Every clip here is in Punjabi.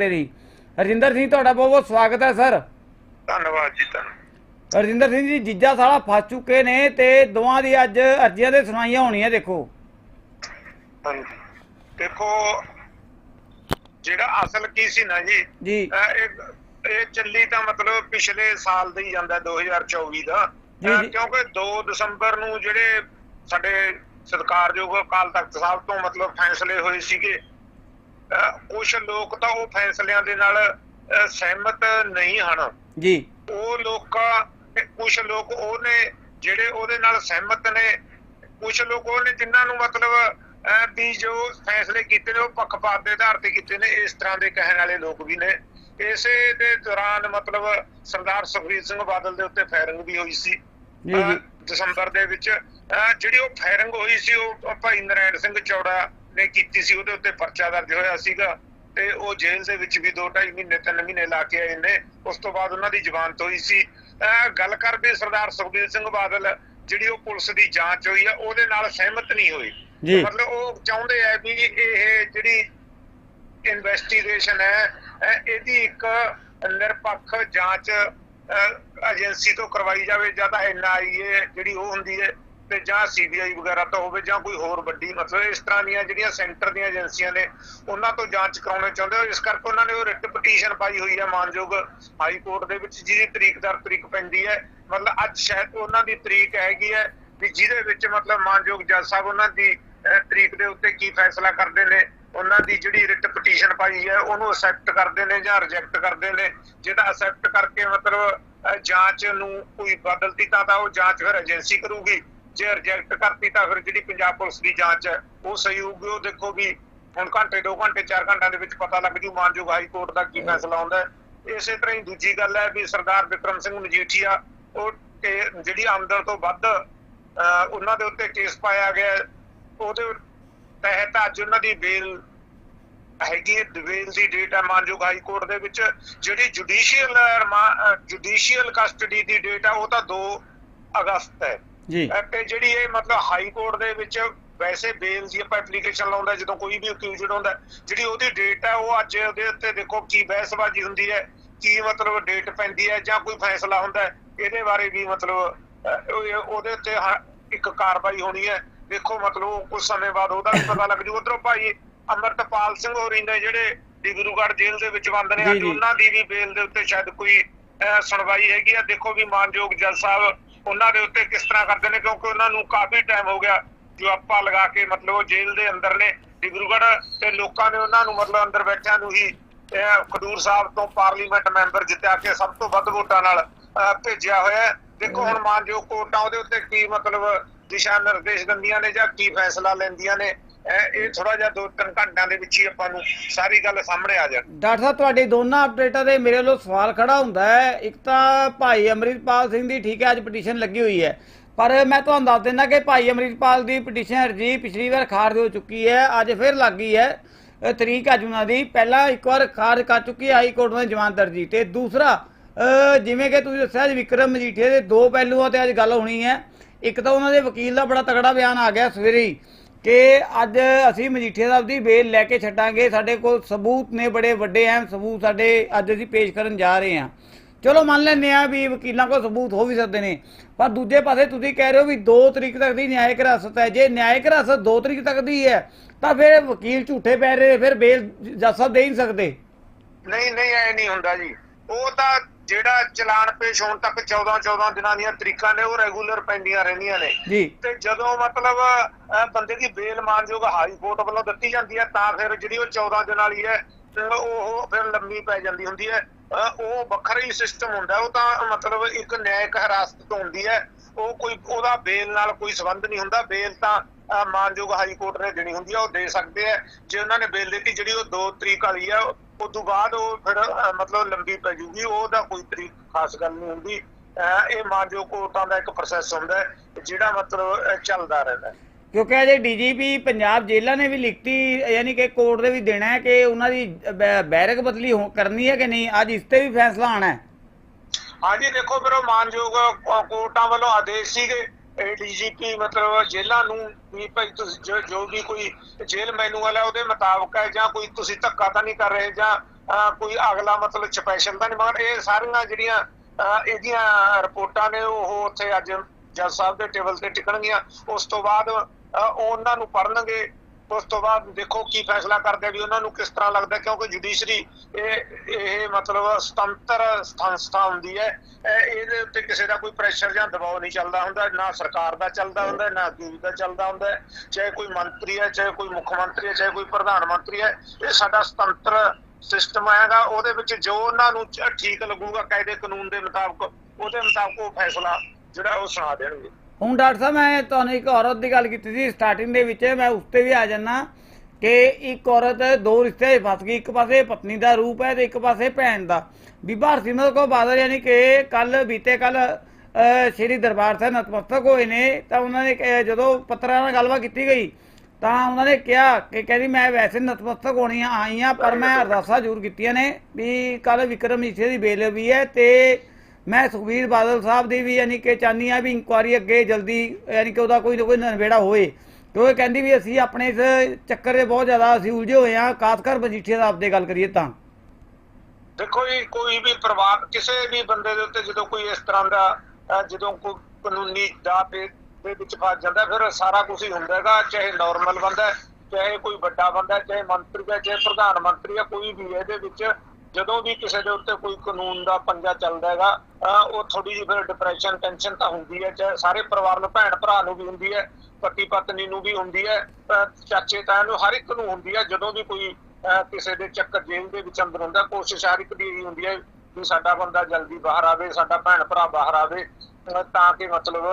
ਤੇਰੀ। ਹਰਜਿੰਦਰ ਸਿੰਘ ਤੁਹਾਡਾ ਬਹੁਤ ਬਹੁਤ ਸਵਾਗਤ ਹੈ ਸਰ। ਧੰਨਵਾਦ ਜੀ ਧੰਨ ਹਰਜਿੰਦਰ ਸਿੰਘ ਜੀ ਜੀਜਾ ਸਾਲਾ ਫਸ ਚੁੱਕੇ ਨੇ ਤੇ ਦੋਵਾਂ ਦੀ ਅੱਜ ਅਰਜ਼ੀਆਂ ਦੇ ਸੁਣਾਈਆਂ ਹੋਣੀਆਂ ਦੇਖੋ। ਦੇਖੋ ਜਿਹੜਾ ਅਸਲ ਕੀ ਸੀ ਨਾ ਜੀ ਜੀ। ਇਹ ਚੱਲੀ ਤਾਂ ਮਤਲਬ ਪਿਛਲੇ ਸਾਲ ਦਾ ਹੀ ਜਾਂਦਾ 2024 ਦਾ। ਕਿਉਂਕਿ 2 ਦਸੰਬਰ ਨੂੰ ਜਿਹੜੇ ਸਾਡੇ ਸਤਿਕਾਰਯੋਗ ਅਕਾਲ ਤਖਤ ਸਾਹਿਬ ਤੋਂ ਮਤਲਬ ਫੈਸਲੇ ਹੋਏ ਸੀਗੇ ਕੁਝ ਲੋਕ ਤਾਂ ਉਹ ਫੈਸਲਿਆਂ ਦੇ ਨਾਲ ਸਹਿਮਤ ਨਹੀਂ ਹਨ। ਜੀ। ਉਹ ਲੋਕਾਂ ਕੁਝ ਲੋਕ ਉਹਨੇ ਜਿਹੜੇ ਉਹਦੇ ਨਾਲ ਸਹਿਮਤ ਨੇ ਕੁਝ ਲੋਕ ਉਹਨੇ ਜਿਨ੍ਹਾਂ ਨੂੰ ਮਤਲਬ ਵੀ ਜੋ ਫੈਸਲੇ ਕੀਤੇ ਨੇ ਉਹ ਪੱਖਪਾਤ ਦੇ ਆਧਾਰ ਤੇ ਕੀਤੇ ਨੇ ਇਸ ਤਰ੍ਹਾਂ ਦੇ ਕਹਿਣ ਵਾਲੇ ਲੋਕ ਵੀ ਨੇ। ਇਸੇ ਦੇ ਦੌਰਾਨ ਮਤਲਬ ਸਰਦਾਰ ਸੁਖਬੀਰ ਸਿੰਘ ਬਾਦਲ ਦੇ ਉੱਤੇ ਫਾਇਰਿੰਗ ਵੀ ਹੋਈ ਸੀ। ਜੀ, ਦਸੰਬਰ ਦੇ ਵਿੱਚ ਜਿਹੜੀ ਉਹ ਫਾਇਰਿੰਗ ਹੋਈ ਸੀ ਉਹ ਭਾਈ ਨਰੈਣ ਸਿੰਘ ਚੌੜਾ ਨੇ ਕੀਤੀ ਸੀ ਉਹਦੇ ਉੱਤੇ ਪਰਚਾ ਦਰਜ ਹੋਇਆ ਸੀਗਾ ਤੇ ਉਹ ਜੇਲ੍ਹ ਦੇ ਵਿੱਚ ਵੀ 2.5 ਮਹੀਨੇ 3 ਮਹੀਨੇ ਲਾ ਕੇ ਆਏ ਨੇ। ਉਸ ਤੋਂ ਬਾਅਦ ਉਹਨਾਂ ਦੀ ਜ਼ਮਾਨਤ ਹੋਈ ਸੀ। ਗੱਲ ਕਰ ਵੀ ਸਰਦਾਰ ਸੁਖਬੀਰ ਸਿੰਘ ਬਾਦਲ ਜਿਹੜੀ ਉਹ ਪੁਲਿਸ ਦੀ ਜਾਂਚ ਹੋਈ ਆ ਉਹਦੇ ਨਾਲ ਸਹਿਮਤ ਨਹੀਂ ਹੋਈ। ਮਤਲਬ ਉਹ ਚਾਹੁੰਦੇ ਆ ਵੀ ਇਹ ਜਿਹੜੀ ਇਨਵੈਸਟੀਗੇਸ਼ਨ ਹੈ ਇਹਦੀ ਇੱਕ ਨਿਰਪੱਖ ਜਾਂਚ ਏਜੰਸੀ ਤੋਂ ਕਰਵਾਈ ਜਾਵੇ ਜਾਂ ਤਾਂ ਐਨਆਈਏ ਜਿਹੜੀ ਉਹ ਹੁੰਦੀ ਹੈ ਤੇ ਜਾਂ ਸੀਬੀਆਈ ਵਗੈਰਾ ਤੋਂ ਹੋਵੇ ਜਾਂ ਕੋਈ ਹੋਰ ਵੱਡੀ, ਮਤਲਬ ਇਸ ਤਰ੍ਹਾਂ ਦੀਆਂ ਜਿਹੜੀਆਂ ਸੈਂਟਰ ਦੀਆਂ ਏਜੰਸੀਆਂ ਨੇ, ਉਹਨਾਂ ਤੋਂ ਜਾਂਚ ਕਰਾਉਣਾ ਚਾਹੁੰਦੇ ਹੋ? ਇਸ ਕਰਕੇ ਉਹਨਾਂ ਨੇ ਉਹ ਰਿਟ ਪਟੀਸ਼ਨ ਪਾਈ ਹੋਈ ਹੈ ਮਾਨਯੋਗ ਹਾਈ ਕੋਰਟ ਦੇ ਵਿੱਚ, ਜਿਹਦੀ ਤਰੀਕ ਦਰ ਤਰੀਕ ਪੈਂਦੀ ਹੈ। ਮਤਲਬ ਅੱਜ ਸ਼ਾਇਦ ਉਹਨਾਂ ਦੀ ਤਰੀਕ ਹੈਗੀ ਹੈ ਵੀ ਜਿਹਦੇ ਵਿੱਚ ਮਤਲਬ ਮਾਨਯੋਗ ਜੱਜ ਸਾਹਿਬ ਉਹਨਾਂ ਦੀ ਤਰੀਕ ਦੇ ਉੱਤੇ ਕੀ ਫੈਸਲਾ ਕਰਦੇ ਨੇ, ਉਹਨਾਂ ਦੀ ਜਿਹੜੀ ਰਿਟ ਪਟੀਸ਼ਨ ਪਾਈ ਹੈ, ਉਹਨੂੰ ਅਸੈਪਟ ਕਰਦੇ ਨੇ ਜਾਂ ਰਿਜੈਕਟ ਕਰਦੇ ਨੇ। ਜਿਹਦਾ ਅਸੈਪਟ ਕਰਕੇ ਮਤਲਬ ਜਾਂਚ ਨੂੰ ਕੋਈ ਬਦਲਤੀ ਤਾਂ ਤਾਂ ਉਹ ਜਾਂਚ ਫਿਰ ਏਜੰਸੀ ਕਰੂਗੀ। ਜੇ ਰਿਜੈਕਟ ਕਰਤੀ ਤਾਂ ਫਿਰ ਜਿਹੜੀ ਪੰਜਾਬ ਪੁਲਿਸ ਦੀ ਜਾਂਚ ਹੈ, ਉਹ ਸਹੀ ਹੋਊਗੀ। ਉਹ ਦੇਖੋ ਵੀ ਹੁਣ ਘੰਟੇ 2 ਘੰਟੇ 4 ਘੰਟਿਆਂ ਦੇ ਵਿੱਚ ਪਤਾ ਲੱਗ ਜੂ, ਮਾਨਯੋਗ ਹਾਈ ਕੋਰਟ ਦਾ ਕੀ ਫੈਸਲਾ ਆਉਂਦਾ ਇਸੇ ਤਰ੍ਹਾਂ ਹੀ ਦੂਜੀ ਗੱਲ ਹੈ ਵੀ ਸਰਦਾਰ ਵਿਕਰਮ ਸਿੰਘ ਮਜੀਠੀਆ, ਉਹ ਜਿਹੜੀ ਆਮਦਨ ਤੋਂ ਵੱਧ ਉਹਨਾਂ ਦੇ ਉੱਤੇ ਕੇਸ ਪਾਇਆ ਗਿਆ ਉਹਦੇ ਤਹਿਤ ਅੱਜ ਉਹਨਾਂ ਦੀ ਬੇਲ ਹੈਗੀ ਹੈ ਡਿਵੇਲ ਦੀ ਡੇਟ ਹੈ ਮਾਨਯੋਗ ਹਾਈ ਕੋਰਟ ਦੇ ਵਿੱਚ। ਜਿਹੜੀ ਜੁਡੀਸ਼ੀਅਲ ਜੁਡੀਸ਼ੀਅਲ ਕਸਟਡੀ ਦੀ ਡੇਟ ਹੈ, ਉਹ ਤਾਂ 2 ਅਗਸਤ ਹੈ। ਤੇ ਜਿਹੜੀ ਇਹ ਮਤਲਬ ਹਾਈ ਕੋਰਟ ਦੇ ਵਿੱਚ ਵੈਸੇ ਬੇਲ ਦੀ ਆਪਾਂ ਐਪਲੀਕੇਸ਼ਨ ਲਾਉਂਦਾ ਜਦੋਂ ਕੋਈ ਵੀ ਅਕਿਊਜ਼ਡ ਹੁੰਦਾ ਜਿਹੜੀ ਉਹਦੀ ਡੇਟ ਹੈ ਉਹ ਅੱਜ ਉਹਦੇ ਉੱਤੇ ਦੇਖੋ ਕੀ ਬਹਿਸਬਾਜ਼ੀ ਹੁੰਦੀ ਹੈ ਕੀ ਮਤਲਬ ਡੇਟ ਪੈਂਦੀ ਹੈ ਜਾਂ ਕੋਈ ਫੈਸਲਾ ਹੁੰਦਾ ਇਹਦੇ ਬਾਰੇ ਵੀ ਮਤਲਬ ਉਹਦੇ ਉੱਤੇ ਇੱਕ ਕਾਰਵਾਈ ਹੋਣੀ ਹੈ। ਦੇਖੋ ਮਤਲਬ ਕੁਝ ਸਮੇਂ ਬਾਅਦ ਉਹਦਾ ਵੀ ਪਤਾ ਲੱਗ ਜੂ। ਉਧਰੋਂ ਭਾਈ ਅਮਰਤਪਾਲ ਸਿੰਘ ਹੋਰੀ ਨੇ ਜਿਹੜੇ ਡਿਬਰੂਗੜ੍ਹ ਜੇਲ੍ਹ ਦੇ ਵਿੱਚ ਬੰਦ ਨੇ ਅੱਜ। ਉਹਨਾਂ ਦੀ ਵੀ ਬੇਲ ਦੇ ਉੱਤੇ ਸ਼ਾਇਦ ਕੋਈ ਸੁਣਵਾਈ ਹੈਗੀ ਆ। ਦੇਖੋ ਵੀ ਮਾਨਯੋਗ ਜੱਜ ਸਾਹਿਬ ਉਹਨਾਂ ਦੇ ਉੱਤੇ ਕਿਸ ਤਰ੍ਹਾਂ ਕਰਦੇ ਨੇ? ਕਿਉਂਕਿ ਉਹਨਾਂ ਨੂੰ ਕਾਫੀ ਟਾਈਮ ਹੋ ਗਿਆ ਜੋ ਆਪਾਂ ਲਗਾ ਕੇ ਮਤਲਬ ਉਹ ਜੇਲ੍ਹ ਦੇ ਅੰਦਰ ਨੇ। ਡਿਬਰੂਗੜ੍ਹ ਤੇ ਲੋਕਾਂ ਨੇ ਉਹਨਾਂ ਨੂੰ ਮਤਲਬ ਅੰਦਰ ਬੈਠਿਆਂ ਨੂੰ ਹੀ ਖਡੂਰ ਸਾਹਿਬ ਤੋਂ ਪਾਰਲੀਮੈਂਟ ਮੈਂਬਰ ਜਿੱਤਿਆ ਕੇ ਸਭ ਤੋਂ ਵੱਧ ਵੋਟਾਂ ਨਾਲ ਭੇਜਿਆ ਹੋਇਆ ਦੇਖੋ ਹੁਣ ਮਾਨਯੋਗ ਕੋਰਟਾਂ ਉਹਦੇ ਉੱਤੇ ਕੀ ਮਤਲਬ ਦਿਸ਼ਾ ਨਿਰਦੇਸ਼ ਦਿੰਦੀਆਂ ਨੇ ਜਾਂ ਕੀ ਫੈਸਲਾ ਲੈਂਦੀਆਂ ਨੇ? ਇਹ- ਥੋੜਾ ਜਿਹਾ ਦੋ ਤਿੰਨ ਘੰਟਿਆਂ ਦੇ ਵਿੱਚ ਹੀ ਆਪਾਂ ਨੂੰ ਸਾਰੀ ਗੱਲ ਸਾਹਮਣੇ ਆ ਜਾਣੀ। ਡਾਕਟਰ ਸਾਹਿਬ, ਤੁਹਾਡੇ ਦੋਨਾਂ ਅਪਡੇਟਾਂ ਦੇ ਮੇਰੇ ਵੱਲੋਂ ਸਵਾਲ ਖੜਾ ਹੁੰਦਾ ਹੈ। ਇੱਕ ਤਾਂ ਭਾਈ ਅਮਰਿਤਪਾਲ ਸਿੰਘ ਦੀ ਠੀਕ ਹੈ, ਅੱਜ ਪਟੀਸ਼ਨ ਲੱਗੀ ਹੋਈ ਹੈ। ਪਰ ਮੈਂ ਤੁਹਾਨੂੰ ਦੱਸ ਦਿੰਦਾ ਕਿ ਭਾਈ ਅਮਰਿਤਪਾਲ ਦੀ ਪਟੀਸ਼ਨ ਅਰਜੀ ਪਿਛਲੀ ਵਾਰ ਖਾਰਜ ਹੋ ਚੁੱਕੀ ਹੈ, ਅੱਜ ਫਿਰ ਲੱਗ ਗਈ ਹੈ। ਤਰੀਕ ਅੱਜ ਉਹਨਾਂ ਦੀ। ਪਹਿਲਾਂ ਇੱਕ ਵਾਰ ਖਾਰਜ ਕਰ ਚੁੱਕੀ ਹੈ ਹਾਈ ਕੋਰਟ ਨੇ ਜਮਾਨਤ ਅਰਜ਼ੀ ਤੇ ਦੂਸਰਾ ਜਿਵੇਂ ਕਿ ਤੁਸੀਂ ਦੱਸਿਆ ਵਿਕਰਮ ਮਜੀਠੀਆ ਦੇ ਦੋ ਪਹਿਲੂਆਂ ਤੇ ਅੱਜ ਗੱਲ ਹੋਣੀ ਹੈ। ਇੱਕ ਤਾਂ ਉਹਨਾਂ ਦੇ ਵਕੀਲ ਦਾ ਬੜਾ ਤਕੜਾ ਬਿਆਨ ਆ ਗਿਆ ਸਵੇਰੇ ਹੀ। ਕਿ ਅੱਜ ਅਸੀਂ ਮਜੀਠੀਆ ਸਾਹਿਬ ਦੀ ਬੇਲ ਲੈ ਕੇ ਛੱਡਾਂਗੇ। ਸਾਡੇ ਕੋਲ ਸਬੂਤ ਨੇ ਬੜੇ ਵੱਡੇ ਅਹਿਮ ਸਬੂਤ ਸਾਡੇ ਅੱਜ ਅਸੀਂ ਪੇਸ਼ ਕਰਨ ਜਾ ਰਹੇ ਹਾਂ। ਚਲੋ ਮੰਨ ਲੈਂਦੇ ਆ ਵੀ ਵਕੀਲਾਂ ਕੋਲ ਸਬੂਤ ਹੋ ਵੀ ਸਕਦੇ ਨੇ। ਪਰ ਦੂਜੇ ਪਾਸੇ ਤੁਸੀਂ ਕਹਿ ਰਹੇ ਹੋ ਵੀ 2 ਤਰੀਕ ਤੱਕ ਦੀ ਨਿਆਇਕ ਹਿਰਾਸਤ ਹੈ। ਜੇ ਨਿਆਇਕ ਹਿਰਾਸਤ 2 ਤਰੀਕ ਤੱਕ ਦੀ ਹੈ, ਤਾਂ ਫਿਰ ਵਕੀਲ ਝੂਠੇ ਪੈ ਰਹੇ ਫਿਰ ਬੇਲ ਜੱਜ ਸਾਹਿਬ ਦੇ ਹੀ ਨਹੀਂ ਸਕਦੇ। ਨਹੀਂ ਨਹੀਂ, ਐ ਨਹੀਂ ਹੁੰਦਾ ਜੀ। ਉਹ ਤਾਂ ਜਿਹੜਾ ਚਲਾਨ ਪੇਸ਼ ਹੋਣ ਤੱਕ 14 14 ਦਿਨਾਂ ਦੀਆਂ ਤਰੀਕਾਂ ਨੇ ਉਹ ਰੈਗੂਲਰ ਪੈਂਦੀਆਂ ਰਹਿੰਦੀਆਂ ਨੇ। ਤੇ ਜਦੋਂ ਮਤਲਬ ਬੰਦੇ ਦੀ ਬੇਲ ਮਾਨਯੋਗ ਹਾਈ ਕੋਰਟ ਵੱਲੋਂ ਦਿੱਤੀ ਜਾਂਦੀ ਹੈ ਤਾਂ ਫਿਰ ਜਿਹੜੀ ਉਹ 14 ਦਿਨ ਵਾਲੀ ਹੈ ਤੇ ਉਹ ਫਿਰ ਲੰਮੀ ਪੈ ਜਾਂਦੀ ਹੁੰਦੀ ਹੈ। ਉਹ ਵੱਖਰਾ ਹੀ ਸਿਸਟਮ ਹੁੰਦਾ ਉਹ ਤਾਂ ਮਤਲਬ ਇੱਕ ਨਿਆਇਕ ਹਿਰਾਸਤ ਤੋਂ ਹੁੰਦੀ ਹੈ। ਉਹ ਕੋਈ ਉਹਦਾ ਬੇਲ ਨਾਲ ਕੋਈ ਸੰਬੰਧ ਨਹੀਂ ਹੁੰਦਾ। ਬੇਲ ਤਾਂ ਮਾਨਯੋਗ ਹਾਈ ਕੋਰਟ ਨੇ ਦੇਣੀ ਹੁੰਦੀ ਹੈ ਉਹ ਦੇ ਸਕਦੇ ਆ ਜੇ ਉਹਨਾਂ ਨੇ ਬੇਲ ਦਿੱਤੀ ਜਿਹੜੀ ਉਹ 2 ਤਰੀਕ ਵਾਲੀ ਹੈ ਉਸ ਤੋਂ ਬਾਅਦ ਉਹ ਫਿਰ ਮਤਲਬ ਲੰਬੀ ਪੈ ਜੂਗੀ ਉਹਦਾ ਕੋਈ ਤਰੀਕ ਖਾਸ ਗੱਲ ਨਹੀਂ ਹੁੰਦੀ। ਇਹ ਮਾਨਯੋਗ ਕੋਰਟਾਂ ਦਾ ਇੱਕ ਪ੍ਰੋਸੈਸ ਹੁੰਦਾ ਹੈ ਜਿਹੜਾ ਮਤਲਬ ਚੱਲਦਾ ਰਹਿੰਦਾ ਕਿਉਂਕਿ ਅਜੇ ਡੀਜੀਪੀ ਪੰਜਾਬ ਜੇਲ੍ਹਾਂ ਨੇ ਵੀ ਲਿਖਤੀ ਯਾਨੀ ਕਿ ਕੋਰਟ ਦੇ ਵੀ ਦੇਣਾ ਹੈ ਕਿ ਉਹਨਾਂ ਦੀ ਬੈਰਕ ਬਦਲੀ ਕਰਨੀ ਹੈ ਕਿ ਨਹੀਂ ਅੱਜ ਇਸ ਤੇ ਵੀ ਫੈਸਲਾ ਆਣਾ ਹੈ। ਹਾਂਜੀ ਦੇਖੋ ਫਿਰ ਉਹ ਮਾਨਯੋਗ ਕੋਰਟਾਂ ਵੱਲੋਂ ਆਦੇਸ਼ ਸੀਗੇ। ਡੀਜੀਪੀ ਮਤਲਬ ਜੇਲ੍ਹਾਂ ਨੂੰ ਵੀ ਭਾਈ ਤੁਸੀਂ ਜੋ- ਜੋ ਵੀ ਕੋਈ ਜੇਲ੍ਹ ਮੈਨੂਅਲ ਹੈ ਉਹਦੇ ਮੁਤਾਬਕ ਹੈ ਜਾਂ ਕੋਈ ਤੁਸੀਂ ਧੱਕਾ ਤਾਂ ਨਹੀਂ ਕਰ ਰਹੇ ਜਾਂ ਅਹ, ਕੋਈ ਅਗਲਾ ਮਤਲਬ ਸਪੈਸ਼ਲ ਤਾਂ ਨਹੀਂ ਮਗਰ ਇਹ ਸਾਰੀਆਂ ਜਿਹੜੀਆਂ ਅਹ, ਇਹਦੀਆਂ ਰਿਪੋਰਟਾਂ ਨੇ ਉਹ ਉੱਥੇ ਅੱਜ ਜੱਜ ਸਾਹਿਬ ਦੇ ਟੇਬਲ ਤੇ ਟਿਕਣਗੀਆਂ। ਉਸ ਤੋਂ ਬਾਅਦ ਅਹ, ਉਹ ਉਹਨਾਂ ਨੂੰ ਪੜਨਗੇ ਉਸ ਤੋਂ ਬਾਅਦ ਦੇਖੋ ਕੀ ਫੈਸਲਾ ਕਰਦੇ ਵੀ ਉਹਨਾਂ ਨੂੰ ਕਿਸ ਤਰ੍ਹਾਂ ਲੱਗਦਾ ਕਿਉਂਕਿ ਜੁਡੀਸ਼ਰੀ ਇਹ ਇਹ ਮਤਲਬ ਸੁਤੰਤਰ ਸੰਸਥਾ ਹੁੰਦੀ ਹੈ, ਇਹ- ਇਹਦੇ ਉੱਤੇ ਕਿਸੇ ਦਾ ਕੋਈ ਪ੍ਰੈਸ਼ਰ ਜਾਂ ਦਬਾਅ ਨਹੀਂ ਚੱਲਦਾ ਹੁੰਦਾ, ਨਾ ਸਰਕਾਰ ਦਾ ਚੱਲਦਾ ਹੁੰਦਾ, ਨਾ ਅਕਾਲੀ ਦਾ ਚੱਲਦਾ ਹੁੰਦਾ, ਚਾਹੇ ਕੋਈ ਮੰਤਰੀ ਹੈ, ਚਾਹੇ ਕੋਈ ਮੁੱਖ ਮੰਤਰੀ ਹੈ, ਚਾਹੇ ਕੋਈ ਪ੍ਰਧਾਨ ਮੰਤਰੀ ਹੈ, ਇਹ ਸਾਡਾ ਸੁਤੰਤਰ ਸਿਸਟਮ ਆਏਗਾ ਉਹਦੇ ਵਿੱਚ ਜੋ ਉਹਨਾਂ ਨੂੰ ਠੀਕ ਲੱਗੂਗਾ, ਕਾਇਦੇ ਕਾਨੂੰਨ ਦੇ ਮੁਤਾਬਕ, ਉਹਦੇ ਮੁਤਾਬਕ ਉਹ ਫੈਸਲਾ ਜਿਹੜਾ ਉਹ ਸੁਣਾ ਦੇਣਗੇ। ਹੁਣ ਡਾਕਟਰ ਸਾਹਿਬ, ਮੈਂ ਤੁਹਾਨੂੰ ਇੱਕ ਔਰਤ ਦੀ ਗੱਲ ਕੀਤੀ ਸੀ ਸਟਾਰਟਿੰਗ ਦੇ ਵਿੱਚ, ਮੈਂ ਉਸ ਤੇ ਵੀ ਆ ਜਾਣਾ ਕਿ ਇੱਕ ਔਰਤ ਦੋ ਰਿਸ਼ਤੇ 'ਚ ਫਸ ਗਈ, ਇੱਕ ਪਾਸੇ ਪਤਨੀ ਦਾ ਰੂਪ ਹੈ ਤੇ ਇੱਕ ਪਾਸੇ ਭੈਣ ਦਾ। ਬੀਬਾ ਹਰਸਿਮਰਤ ਕੌਰ ਬਾਦਲ ਯਾਨੀ ਕਿ ਕੱਲ ਬੀਤੇ ਕੱਲ ਸ਼੍ਰੀ ਦਰਬਾਰ ਸਾਹਿਬ ਨਤਮਸਤਕ ਹੋਏ ਨੇ, ਤਾਂ ਉਹਨਾਂ ਨੇ ਕਿ- ਜਦੋਂ ਪੱਤਰਾਂ ਨਾਲ ਗੱਲਬਾਤ ਕੀਤੀ ਗਈ, ਤਾਂ ਉਹਨਾਂ ਨੇ ਕਿਹਾ ਕਿ ਕਹਿੰਦੀ ਮੈਂ ਵੈਸੇ ਨਤਮਸਤਕ ਹੋਣੀਆਂ ਆਈਆਂ ਪਰ ਮੈਂ ਅਰਦਾਸਾਂ ਜ਼ਰੂਰ ਕੀਤੀਆਂ ਨੇ, ਵੀ ਕੱਲ ਵਿਕਰਮ ਜੀਠੇ ਦੀ ਬੇਲ ਵੀ ਹੈ ਤੇ ਮੈਂ ਸੁਖਬੀਰ ਬਾਦਲ ਸਾਹਿਬ ਦੀ ਵੀ ਯਾਨੀ ਕਿ ਚਾਹੁੰਦੀ ਆ ਵੀ ਇਨਕੁਆਰੀ ਅੱਗੇ ਜਲਦੀ, ਯਾਨੀ ਕਿ ਉਹਦਾ ਕੋਈ ਨਾ ਕੋਈ ਨਵੇੜਾ ਹੋਏ ਕਿਉਂਕਿ ਕਹਿੰਦੀ ਵੀ ਅਸੀਂ ਆਪਣੇ ਇਸ ਚੱਕਰ ਦੇ ਬਹੁਤ ਜ਼ਿਆਦਾ ਅਸੀਂ ਉਲਝੇ ਹੋਏ ਆ ਖਾਸ ਮਜੀਠੀਆ ਸਾਹਿਬ ਦੇ ਗੱਲ ਕਰੀਏ ਤਾਂ। ਦੇਖੋ ਜੀ, ਕੋਈ ਵੀ ਪਰਿਵਾਰ, ਕਿਸੇ ਵੀ ਬੰਦੇ ਦੇ ਉੱਤੇ ਜਦੋਂ ਕੋਈ ਇਸ ਤਰ੍ਹਾਂ ਦਾ ਜਦੋਂ ਕੋਈ ਕਾਨੂੰਨੀ ਦਾਅ ਦੇ ਵਿੱਚ ਫਸ ਜਾਂਦਾ, ਫਿਰ ਸਾਰਾ ਕੁਝ ਹੀ ਹੁੰਦਾ ਹੈਗਾ, ਚਾਹੇ ਨਾਰਮਲ ਬੰਦਾ ਚਾਹੇ ਕੋਈ ਵੱਡਾ ਬੰਦਾ ਚਾਹੇ ਮੰਤਰੀ ਹੈ, ਚਾਹੇ ਪ੍ਰਧਾਨ ਮੰਤਰੀ ਹੈ, ਕੋਈ ਵੀ ਇਹਦੇ ਵਿੱਚ ਜਦੋਂ ਵੀ ਕਿਸੇ ਦੇ ਉੱਤੇ ਕੋਈ ਕਾਨੂੰਨ ਦਾ ਪੰਗਾ ਚੱਲਦਾ ਹੈਗਾ ਉਹ ਥੋੜੀ ਜਿਹੀ ਫਿਰ ਡਿਪਰੈਸ਼ਨ ਟੈਨਸ਼ਨ ਤਾਂ ਹੁੰਦੀ ਹੈ, ਚਾਹੇ ਸਾਰੇ ਪਰਿਵਾਰ ਨੂੰ, ਭੈਣ ਭਰਾ ਨੂੰ ਵੀ ਹੁੰਦੀ ਹੈ, ਪਤੀ ਪਤਨੀ ਨੂੰ ਵੀ ਹੁੰਦੀ ਹੈ ਚਾਚੇ ਤਾਇਆ ਨੂੰ ਹਰ ਇੱਕ ਨੂੰ ਹੁੰਦੀ ਹੈ, ਜਦੋਂ ਵੀ ਕੋਈ ਕਿਸੇ ਦੇ ਚੱਕਰ ਜੇਲ੍ਹ ਦੇ ਵਿੱਚ ਅੰਦਰ ਹੁੰਦਾ, ਕੋਸ਼ਿਸ਼ ਹਰ ਇੱਕ ਦੀ ਇਹੀ ਹੁੰਦੀ ਹੈ ਵੀ ਸਾਡਾ ਬੰਦਾ ਜਲਦੀ ਬਾਹਰ ਆਵੇ, ਸਾਡਾ ਭੈਣ ਭਰਾ ਬਾਹਰ ਆਵੇ ਤਾਂ ਕਿ ਮਤਲਬ,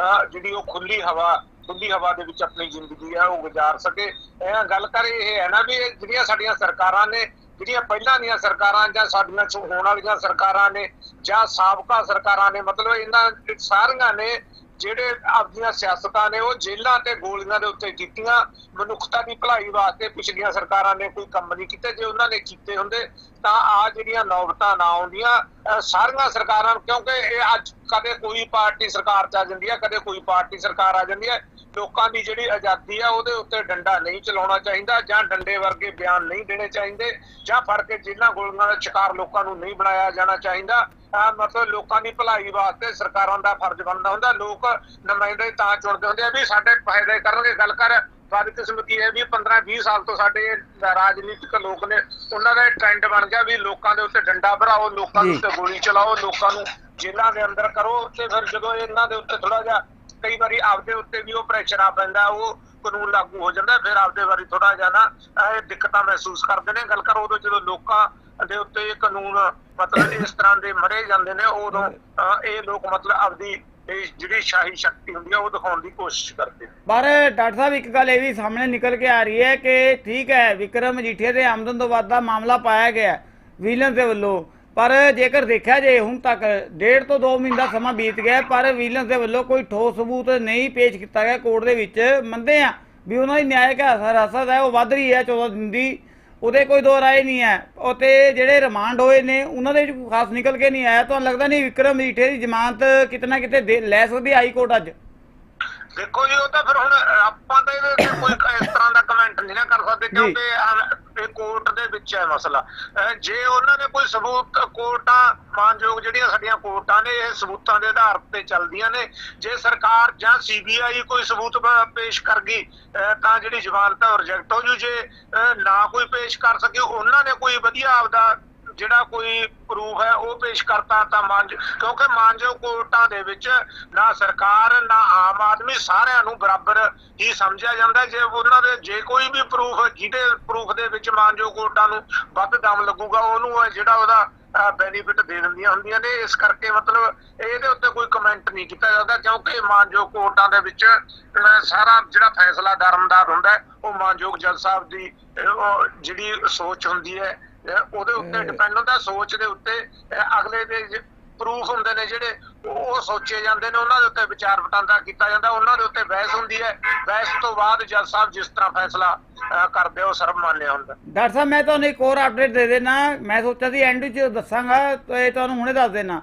ਅਹ, ਜਿਹੜੀ ਉਹ ਖੁੱਲੀ ਹਵਾ ਖੁੱਲੀ ਹਵਾ ਦੇ ਵਿੱਚ ਆਪਣੀ ਜ਼ਿੰਦਗੀ ਹੈ ਉਹ ਗੁਜ਼ਾਰ ਸਕੇ। ਇਹ ਗੱਲ ਕਰ ਇਹ ਹੈ ਨਾ ਵੀ ਜਿਹੜੀਆਂ ਸਾਡੀਆਂ ਸਰਕਾਰਾਂ ਨੇ ਜਿਹੜੀਆਂ ਪਹਿਲਾਂ ਦੀਆਂ ਸਰਕਾਰਾਂ ਜਾਂ ਸਾਡੀਆਂ ਚ ਹੋਣ ਵਾਲੀਆਂ ਸਰਕਾਰਾਂ ਨੇ ਜਾਂ ਸਾਬਕਾ ਸਰਕਾਰਾਂ ਨੇ, ਮਤਲਬ ਇਹਨਾਂ ਸਾਰੀਆਂ ਨੇ ਜਿਹੜੇ ਆਪਣੀਆਂ ਸਿਆਸਤਾਂ ਨੇ ਉਹ ਜੇਲ੍ਹਾਂ ਤੇ ਗੋਲੀਆਂ ਦੇ ਉੱਤੇ ਕੀਤੀਆਂ। ਮਨੁੱਖਤਾ ਦੀ ਭਲਾਈ ਵਾਸਤੇ ਪਿਛਲੀਆਂ ਸਰਕਾਰਾਂ ਨੇ ਕੋਈ ਕੰਮ ਨਹੀਂ ਕੀਤੇ। ਜੇ ਉਹਨਾਂ ਨੇ ਕੀਤੇ ਹੁੰਦੇ, ਤਾਂ ਆ ਜਿਹੜੀਆਂ ਨੌਬਤਾਂ ਨਾ ਆਉਂਦੀਆਂ ਸਾਰੀਆਂ ਸਰਕਾਰਾਂ ਕਿਉਂਕਿ ਇਹ ਅੱਜ ਕਦੇ ਕੋਈ ਪਾਰਟੀ ਸਰਕਾਰ ਚ ਆ ਜਾਂਦੀ ਹੈ, ਕਦੇ ਕੋਈ ਪਾਰਟੀ ਸਰਕਾਰ ਆ ਜਾਂਦੀ ਹੈ। ਲੋਕਾਂ ਦੀ ਜਿਹੜੀ ਆਜ਼ਾਦੀ ਆ, ਉਹਦੇ ਉੱਤੇ ਡੰਡਾ ਨਹੀਂ ਚਲਾਉਣਾ ਚਾਹੀਦਾ ਜਾਂ ਡੰਡੇ ਵਰਗੇ ਬਿਆਨ ਨਹੀਂ ਦੇਣੇ ਚਾਹੀਦੇ ਜਾਂ ਫੜ ਕੇ ਜਿਨ੍ਹਾਂ ਗੋਲੀਆਂ ਦਾ ਸ਼ਿਕਾਰ ਲੋਕਾਂ ਨੂੰ ਨਹੀਂ ਬਣਾਇਆ ਜਾਣਾ ਚਾਹੀਦਾ। ਆਹ ਮਤਲਬ ਲੋਕਾਂ ਦੀ ਭਲਾਈ ਵਾਸਤੇ ਸਰਕਾਰਾਂ ਦਾ ਫਰਜ਼ ਬਣਦਾ ਹੁੰਦਾ ਲੋਕ ਨੁਮਾਇੰਦੇ ਤਾਂ ਚੁਣਦੇ ਹੁੰਦੇ ਆ ਵੀ ਸਾਡੇ ਫਾਇਦੇ ਕਰਨਗੇ ਗੱਲ ਕਰ ਬਦਕਿਸਮਤੀ ਹੈ ਵੀ 15 20 ਸਾਲ ਤੋਂ ਸਾਡੇ ਰਾਜਨੀਤਿਕ ਲੋਕ ਨੇ ਉਹਨਾਂ ਦਾ ਟ੍ਰੈਂਡ ਬਣ ਗਿਆ ਵੀ ਲੋਕਾਂ ਦੇ ਉੱਤੇ ਡੰਡਾ ਭਰਾਓ ਲੋਕਾਂ ਜੀ। ਉੱਤੇ ਗੋਲੀ ਚਲਾਓ ਲੋਕਾਂ ਨੂੰ ਜੇਲ੍ਹਾਂ ਦੇ ਅੰਦਰ ਕਰੋ ਤੇ ਫਿਰ ਜਦੋਂ ਇਹਨਾਂ ਦੇ ਉੱਤੇ ਥੋੜਾ ਜਿਹਾ ਕਈ ਵਾਰੀ ਆਪਦੇ ਉੱਤੇ ਵੀ ਉਹ ਪ੍ਰੈਸ਼ਰ ਆ ਪੈਂਦਾ ਉਹ ਕਾਨੂੰਨ ਲਾਗੂ ਹੋ ਜਾਂਦਾ ਫਿਰ ਆਪਦੇ ਵਾਰੀ ਥੋੜਾ ਜਿਹਾ ਨਾ ਇਹ ਦਿੱਕਤਾਂ ਮਹਿਸੂਸ ਕਰਦੇ ਨੇ ਗੱਲ ਕਰ ਉਦੋਂ ਜਦੋਂ ਲੋਕਾਂ ਦੇ ਉੱਤੇ ਇਹ ਕਾਨੂੰਨ ਮਤਲਬ ਇਸ ਤਰ੍ਹਾਂ ਦੇ ਮਰੇ ਜਾਂਦੇ ਨੇ ਉਦੋਂ ਇਹ ਲੋਕ ਮਤਲਬ ਆਪਦੀ ਇਹ ਜਿਹੜੀ ਸ਼ਾਹੀ ਸ਼ਕਤੀ ਹੁੰਦੀ ਆ ਉਹ ਦਿਖਾਉਣ ਦੀ ਕੋਸ਼ਿਸ਼ ਕਰਦੇ ਪਰ ਡਾਕਟਰ ਸਾਹਿਬ ਇੱਕ ਗੱਲ ਇਹ ਵੀ ਸਾਹਮਣੇ ਨਿਕਲ ਕੇ ਆ ਰਹੀ ਹੈ ਕਿ ਠੀਕ ਹੈ ਵਿਕਰਮ ਮਜੀਠੀਆ ਦੇ ਆਮਦਨ ਤੋਂ ਵੱਧ ਦਾ ਮਾਮਲਾ ਪਾਇਆ ਗਿਆ ਵਿਜੀਲੈਂਸ ਦੇ ਵੱਲੋਂ। ਪਰ ਜੇਕਰ ਦੇਖਿਆ ਜੇ ਹੁਣ ਤੱਕ ਡੇਢ ਤੋਂ 2 ਮਹੀਨਾ ਦਾ ਸਮਾਂ ਬੀਤ ਗਿਆ ਪਰ ਵਿਜੀਲੈਂਸ ਦੇ ਵੱਲੋਂ ਕੋਈ ਠੋਸ ਸਬੂਤ ਨਹੀਂ ਪੇਸ਼ ਕੀਤਾ ਗਿਆ। ਕੋਰਟ ਦੇ ਵਿੱਚ ਮੰਨਦੇ ਆ ਵੀ ਉਹਨਾਂ ਦੀ ਨਿਆਇਕ ਹਰਾਸਤ ਹੈ ਉਹ ਵੱਧ ਰਹੀ ਹੈ 14 ਦਿਨ ਦੀ ਉਹਦੇ ਕੋਈ ਦੋ ਰਾਏ ਨਹੀਂ ਹੈ। ਉਹ ਤੇ ਜਿਹੜੇ ਰਿਮਾਂਡ ਹੋਏ ਨੇ, ਉਹਨਾਂ ਦੇ ਵਿੱਚ ਕੋਈ ਖਾਸ ਨਿਕਲ ਕੇ ਨਹੀਂ ਆਇਆ। ਤੁਹਾਨੂੰ ਲੱਗਦਾ ਨਹੀਂ ਵਿਕਰਮ ਮਜੀਠੀਆ ਦੀ ਜ਼ਮਾਨਤ ਕਿਤਨਾ ਕਿਤੇ ਦੇ- ਲੈ ਸਕਦੀ ਹਾਈ ਕੋਰਟ ਅੱਜ? ਦੇਖੋ ਜੀ ਉਹ ਤਾਂ ਫਿਰ ਹੁਣ ਆਪਾਂ ਤਾਂ ਇਹਦੇ ਉੱਤੇ ਕੋਈ ਇਸ ਤਰ੍ਹਾਂ ਦਾ ਕਮੈਂਟ ਨਹੀਂ ਨਾ ਕਰ ਸਕਦੇ। ਕਿਉਂਕਿ ਇਹ ਕੋਰਟ ਦੇ ਵਿੱਚ ਹੈ ਮਸਲਾ ਜੇ ਉਹਨਾਂ ਨੇ ਕੋਈ ਸਬੂਤ ਕੋਰਟਾਂ ਮਾਨਯੋਗ ਜਿਹੜੀਆਂ ਸਾਡੀਆਂ ਕੋਰਟਾਂ ਨੇ ਇਹ ਸਬੂਤਾਂ ਦੇ ਆਧਾਰ ਤੇ ਚੱਲਦੀਆਂ ਨੇ ਜੇ ਸਰਕਾਰ ਜਾਂ ਸੀਬੀਆਈ ਕੋਈ ਸਬੂਤ ਪੇਸ਼ ਕਰ ਗਈ ਤਾਂ ਜਿਹੜੀ ਜ਼ਮਾਨਤ ਹੈ ਰਿਜੈਕਟ ਹੋ ਜੂ ਜੇ ਨਾ ਕੋਈ ਪੇਸ਼ ਕਰ ਸਕੇ ਉਹਨਾਂ ਨੇ ਕੋਈ ਵਧੀਆ ਆਪਦਾ ਜਿਹੜਾ ਕੋਈ ਪ੍ਰੂਫ ਹੈ ਉਹ ਪੇਸ਼ ਕਰਤਾ ਤਾਂ ਮਾਨ ਕਿਉਂਕਿ ਮਾਨਯੋਗ ਕੋਰਟਾਂ ਦੇ ਵਿੱਚ ਨਾ ਸਰਕਾਰ, ਨਾ ਆਮ ਆਦਮੀ ਸਾਰਿਆਂ ਨੂੰ ਬਰਾਬਰ ਹੀ ਸਮਝਿਆ ਜਾਂਦਾ ਜੇ ਉਹਨਾਂ ਦੇ, ਜੇ ਕੋਈ ਵੀ ਪ੍ਰੂਫ ਜਿਹਦੇ ਪ੍ਰੂਫ ਦੇ ਵਿੱਚ ਮਾਨਯੋਗ ਕੋਰਟਾਂ ਨੂੰ ਵੱਧ ਦਮ ਲੱਗੂਗਾ, ਉਹਨੂੰ ਜਿਹੜਾ ਉਹਦਾ ਬੈਨੀਫਿਟ ਦੇ ਦਿੰਦੀਆਂ ਹੁੰਦੀਆਂ ਨੇ, ਇਸ ਕਰਕੇ ਮਤਲਬ ਇਹਦੇ ਉੱਤੇ ਕੋਈ ਕਮੈਂਟ ਨਹੀਂ ਕੀਤਾ ਜਾਂਦਾ, ਕਿਉਂਕਿ ਮਾਨਯੋਗ ਕੋਰਟਾਂ ਦੇ ਵਿੱਚ ਸਾਰਾ ਜਿਹੜਾ ਫੈਸਲਾ ਦਰਮਦਾਰ ਹੁੰਦਾ ਉਹ ਮਾਨਯੋਗ ਜੱਜ ਸਾਹਿਬ ਦੀ ਜਿਹੜੀ ਸੋਚ ਹੁੰਦੀ ਹੈ ਉਹਦੇ ਉੱਤੇ ਡਿਪੈਂਡ ਹੁੰਦਾ ਸੋਚ ਦੇ ਉੱਤੇ ਅਗਲੇ ਦੇ ਪ੍ਰੂਫ ਹੁੰਦੇ ਨੇ ਜਿਹੜੇ ਉਹ ਸੋਚੇ ਜਾਂਦੇ ਨੇ ਉਹਨਾਂ ਦੇ ਉੱਤੇ ਵਿਚਾਰ ਵਟਾਂਦਰਾ ਕੀਤਾ ਜਾਂਦਾ ਉਹਨਾਂ ਦੇ ਉੱਤੇ ਬਹਿਸ ਹੁੰਦੀ ਹੈ ਬਹਿਸ ਤੋਂ ਬਾਅਦ ਜੱਜ ਸਾਹਿਬ ਜਿਸ ਤਰ੍ਹਾਂ ਫੈਸਲਾ ਕਰਦੇ ਉਹ ਸਰਬ ਮੰਨਿਆ ਹੁੰਦਾ। ਡਾਕਟਰ ਸਾਹਿਬ ਮੈਂ ਤੁਹਾਨੂੰ ਇੱਕ ਹੋਰ ਅਪਡੇਟ ਦੇ ਦੇਣਾ ਮੈਂ ਸੋਚਿਆ ਸੀ ਐਂਡ ਵਿੱਚ ਦੱਸਾਂਗਾ ਤੇ ਤੁਹਾਨੂੰ ਹੁਣੇ ਦੱਸ ਦੇਣਾ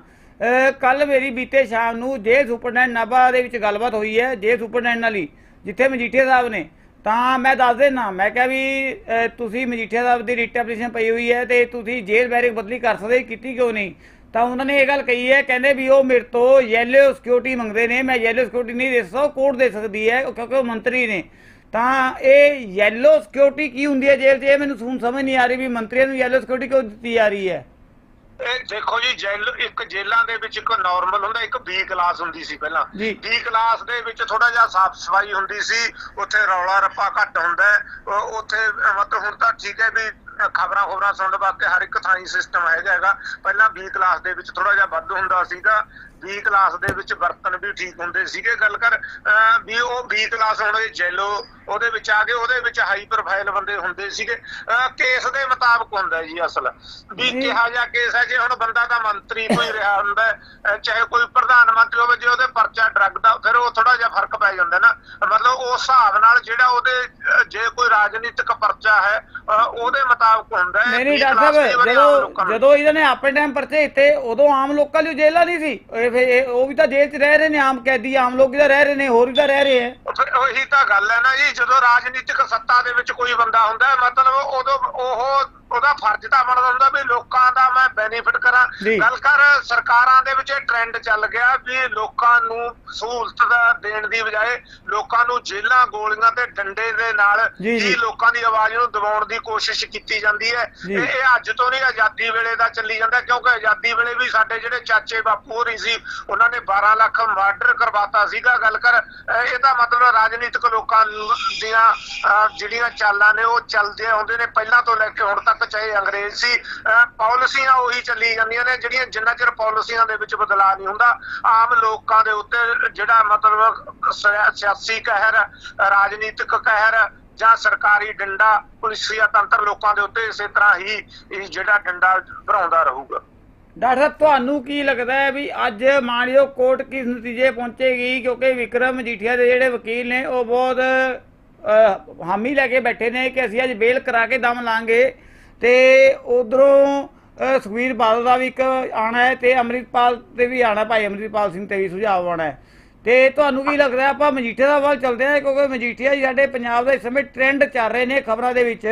ਕੱਲ ਮੇਰੀ ਬੀਤੇ ਸ਼ਾਮ ਨੂੰ ਜੇਲ੍ਹ ਸੁਪਰਡੈਂਟ ਨਾਭਾ ਦੇ ਵਿੱਚ ਗੱਲਬਾਤ ਹੋਈ ਹੈ ਜੇਲ੍ਹ ਸੁਪਰਡੈਂਟ ਨਾਲ ਹੀ ਜਿੱਥੇ ਮਜੀਠੀਆ ਸਾਹਿਬ ਨੇ ਤਾਂ ਮੈਂ ਦੱਸ ਦੇਣਾ ਮੈਂ ਕਿਹਾ ਵੀ ਤੁਸੀਂ ਮਜੀਠੀਆ ਸਾਹਿਬ ਦੀ ਰਿਟ ਐਪਲੀਕੇਸ਼ਨ ਪਈ ਹੋਈ ਹੈ ਤੇ ਤੁਸੀਂ ਜੇਲ੍ਹ ਬੈਰਿਕ ਬਦਲੀ ਕਰ ਸਕਦੇ, ਕੀਤੀ ਕਿਉਂ ਨਹੀਂ? ਤਾਂ ਉਹਨਾਂ ਨੇ ਇਹ ਗੱਲ ਕਹੀ ਹੈ, ਕਹਿੰਦੇ ਵੀ ਉਹ ਮੇਰੇ ਤੋਂ ਯੈਲੋ ਸਿਕਿਉਰਿਟੀ ਮੰਗਦੇ ਨੇ, ਮੈਂ ਯੈਲੋ ਸਿਕਿਉਰਿਟੀ ਨਹੀਂ ਦੇ ਸਕਦਾ ਕੋਰਟ ਦੇ ਸਕਦੀ ਹੈ ਕਿਉਂਕਿ ਉਹ ਮੰਤਰੀ ਨੇ। ਤਾਂ ਇਹ ਯੈਲੋ ਸਿਕਿਉਰਿਟੀ ਕੀ ਹੁੰਦੀ ਹੈ ਜੇਲ੍ਹ 'ਚ? ਇਹ ਮੈਨੂੰ ਸੁਣ ਸਮਝ ਨਹੀਂ ਆ ਰਹੀ ਵੀ ਮੰਤਰੀਆਂ ਨੂੰ ਯੈਲੋ ਸਿਕਿਉਰਿਟੀ ਕਿਉਂ ਦਿੱਤੀ ਜਾ ਰਹੀ ਹੈ? ਇਹ ਦੇਖੋ ਜੀ ਜੇਲ ਇੱਕ ਜੇਲਾਂ ਦੇ ਵਿੱਚ ਇੱਕ ਨਾਰਮਲ ਹੁੰਦਾ ਇੱਕ ਬੀ ਕਲਾਸ ਹੁੰਦੀ ਸੀ ਪਹਿਲਾਂ। ਬੀ ਕਲਾਸ ਦੇ ਵਿੱਚ ਥੋੜਾ ਜਿਹਾ ਸਾਫ਼ ਸਫ਼ਾਈ ਹੁੰਦੀ ਸੀ ਉੱਥੇ ਰੌਲਾ ਰੱਪਾ ਘੱਟ ਹੁੰਦਾ ਉੱਥੇ ਮਤਲਬ ਹੁਣ ਤਾਂ ਠੀਕ ਹੈ ਵੀ ਖਬਰਾਂ ਖਬਰਾਂ ਸੁਣਨ ਵਾਸਤੇ ਹਰ ਇੱਕ ਥਾਂ ਹੀ ਸਿਸਟਮ ਹੈਗਾ ਹੈਗਾ। ਪਹਿਲਾਂ ਬੀ ਕਲਾਸ ਦੇ ਵਿੱਚ ਥੋੜਾ ਜਿਹਾ ਵੱਧ ਹੁੰਦਾ ਸੀਗਾ। ਬੀ ਕਲਾਸ ਦੇ ਵਿੱਚ ਬਰਤਨ ਵੀ ਠੀਕ ਹੁੰਦੇ ਸੀਗੇ ਗੱਲ ਕਰ ਵੀ ਉਹ ਬੀ ਕਲਾਸ ਹੁਣ ਇਹ ਜੈਲੋ ਉਹਦੇ ਵਿੱਚ ਆ ਗਏ ਉਹਦੇ ਵਿੱਚ ਹਾਈ ਪ੍ਰੋਫਾਈਲ ਬੰਦੇ ਹੁੰਦੇ ਸੀਗੇ। ਕੇਸ ਦੇ ਮੁਤਾਬਕ ਹੁੰਦਾ ਜੀ ਅਸਲ। ਵੀ। ਕਿਹਾ ਜਾ ਕੇਸ ਹੈ ਜੇ ਹੁਣ ਬੰਦਾ ਦਾ ਮੰਤਰੀ ਕੋਈ ਰਿਹਾ ਹੁੰਦਾ ਚਾਹੇ ਕੋਈ ਪ੍ਰਧਾਨ ਮੰਤਰੀ ਹੋਵੇ ਜੇ ਉਹਦੇ ਪਰਚਾ ਡਰੱਗ ਦਾ ਫਿਰ ਉਹ ਥੋੜਾ ਜਿਹਾ ਫ਼ਰਕ ਪੈ ਜਾਂਦਾ ਨਾ। ਮਤਲਬ ਉਸ ਹਿਸਾਬ ਨਾਲ ਜਿਹੜਾ ਉਹਦੇ ਜੇ ਕੋਈ ਰਾਜਨੀਤਿਕ ਪਰਚਾ ਹੈ ਉਹਦੇ ਮੁਤਾਬਕ ਹੁੰਦਾ ਹੈ ਨਹੀਂ ਨਹੀਂ ਡਾਕਟਰ ਜਦੋਂ ਜਦੋਂ ਇਹਨਾਂ ਨੇ ਆਪਣੇ ਟਾਈਮ ਪਰਚੇ ਦਿੱਤੇ ਉਦੋਂ ਆਮ ਲੋਕਾਂ ਲਈ ਜੇਲ੍ਹਾਂ ਨਹੀਂ ਸੀ। ਫਿਰ ਇਹ- ਉਹ ਵੀ ਤਾਂ ਜੇਲ੍ਹ 'ਚ ਰਹਿ ਰਹੇ ਨੇ ਆਮ ਕੈਦੀ ਆਮ ਲੋਕ ਵੀ ਤਾਂ ਰਹਿ ਰਹੇ ਨੇ ਹੋਰ ਵੀ ਤਾਂ ਰਹਿ ਰਹੇ ਹੈ ਫਿਰ ਉਹੀ ਤਾਂ ਗੱਲ ਹੈ ਨਾ ਜੀ ਜਦੋਂ ਰਾਜਨੀਤਿਕ ਸੱਤਾ ਦੇ ਵਿੱਚ ਕੋਈ ਬੰਦਾ ਹੁੰਦਾ ਹੈ, ਮਤਲਬ ਉਦੋਂ ਉਹ ਉਹਦਾ ਫਰਜ਼ ਤਾਂ ਬਣਦਾ ਹੁੰਦਾ ਵੀ ਲੋਕਾਂ ਦਾ ਮੈਂ ਬੈਨੀਫਿਟ ਕਰਾਂ। ਗੱਲ ਕਰ ਸਰਕਾਰਾਂ ਦੇ ਵਿੱਚ ਇਹ ਟ੍ਰੈਂਡ ਚੱਲ ਗਿਆ ਵੀ ਲੋਕਾਂ ਨੂੰ ਸਹੂਲਤ ਦਾ ਦੇਣ ਦੀ ਬਜਾਏ ਲੋਕਾਂ ਨੂੰ ਜੇਲਾਂ ਗੋਲੀਆਂ ਤੇ ਡੰਡੇ ਦੇ ਨਾਲ ਜੀ, ਲੋਕਾਂ ਦੀ ਆਵਾਜ਼ ਨੂੰ ਦਬਾਉਣ ਦੀ ਕੋਸ਼ਿਸ਼ ਕੀਤੀ ਜਾਂਦੀ ਹੈ। ਇਹ ਇਹ ਅੱਜ ਤੋਂ ਨਹੀਂ ਆਜ਼ਾਦੀ ਵੇਲੇ ਦਾ ਚੱਲੀ ਜਾਂਦਾ ਕਿਉਂਕਿ ਆਜ਼ਾਦੀ ਵੇਲੇ ਵੀ ਸਾਡੇ ਜਿਹੜੇ ਚਾਚੇ ਬਾਪੂ ਹੋਰੀ ਸੀ ਉਹਨਾਂ ਨੇ 12 ਲੱਖ ਮਰਡਰ ਕਰਵਾਤਾ ਸੀਗਾ। ਗੱਲ ਕਰ ਅਹ ਇਹਦਾ ਮਤਲਬ ਰਾਜਨੀਤਿਕ ਲੋਕਾਂ ਦੀਆਂ ਜਿਹੜੀਆਂ ਚਾਲਾਂ ਨੇ ਉਹ ਚੱਲਦੇ ਆਉਂਦੇ ਨੇ ਪਹਿਲਾਂ ਤੋਂ ਲੈ ਕੇ ਹੁਣ ਤੱਕ। ਚਾਹੇ ਅੰਗਰੇਜ਼ ਸੀ, ਅਹ ਪਾਲਿਸੀਆਂ ਉਹੀ ਚੱਲੀ ਜਾਂਦੀਆਂ ਨੇ, ਜਿਹੜੀਆਂ ਜਿੰਨਾ ਚਿਰ ਪਾਲਿਸੀਆਂ ਦੇ ਵਿੱਚ ਬਦਲਾਅ ਨਹੀਂ ਹੁੰਦਾ, ਆਮ ਲੋਕਾਂ ਦੇ ਉੱਤੇ ਜਿਹੜਾ ਮਤਲਬ ਸਿਆਸੀ ਕਹਿਰ, ਰਾਜਨੀਤਿਕ ਕਹਿਰ ਜਾਂ ਸਰਕਾਰੀ ਡੰਡਾ, ਪੁਲਿਸੀਆ ਤੰਤਰ ਲੋਕਾਂ ਦੇ ਉੱਤੇ ਇਸੇ ਤਰ੍ਹਾਂ ਹੀ ਜਿਹੜਾ ਡੰਡਾ ਭਰਾਉਂਦਾ ਰਹੂਗਾ। ਡਾਕਟਰ ਸਾਹਿਬ, ਤੁਹਾਨੂੰ ਕੀ ਲੱਗਦਾ ਹੈ ਵੀ ਅੱਜ ਮਾਣਯੋਗ ਕੋਰਟ ਕਿਸ ਨਤੀਜੇ ਪਹੁੰਚੇਗੀ? ਕਿਉਂਕਿ ਵਿਕਰਮ ਮਜੀਠੀਆ ਦੇ ਜਿਹੜੇ ਵਕੀਲ ਨੇ, ਉਹ ਬਹੁਤ ਹਾਮੀ ਲੈ ਕੇ ਬੈਠੇ ਨੇ ਕਿ ਅਸੀਂ ਅੱਜ ਬੇਲ ਕਰਾ ਕੇ ਦਮ ਲਾਂਗੇ। ਤੇ ਉਧਰੋਂ ਸੁਖਵੀਰ ਬਾਦਲ ਦਾ ਵੀ ਇੱਕ ਆਣਾ ਹੈ ਤੇ ਅੰਮ੍ਰਿਤਪਾਲ ਤੇ ਵੀ ਆਣਾ ਭਾਈ ਅੰਮ੍ਰਿਤਪਾਲ ਸਿੰਘ ਤੇ ਵੀ ਸੁਝਾਅ ਆਉਣਾ ਹੈ। ਤੇ ਤੁਹਾਨੂੰ ਕੀ ਲੱਗਦਾ ਆਪਾਂ ਮਜੀਠੀਆ ਦਾ ਵੱਲ ਚੱਲਦੇ ਹਾਂ, ਕਿਉਂਕਿ ਮਜੀਠੀਆ ਜੀ ਸਾਡੇ ਪੰਜਾਬ ਦਾ ਇਸ ਸਮੇਂ ਟ੍ਰੈਂਡ ਚੱਲ ਰਹੇ ਨੇ ਖਬਰਾਂ ਦੇ ਵਿੱਚ।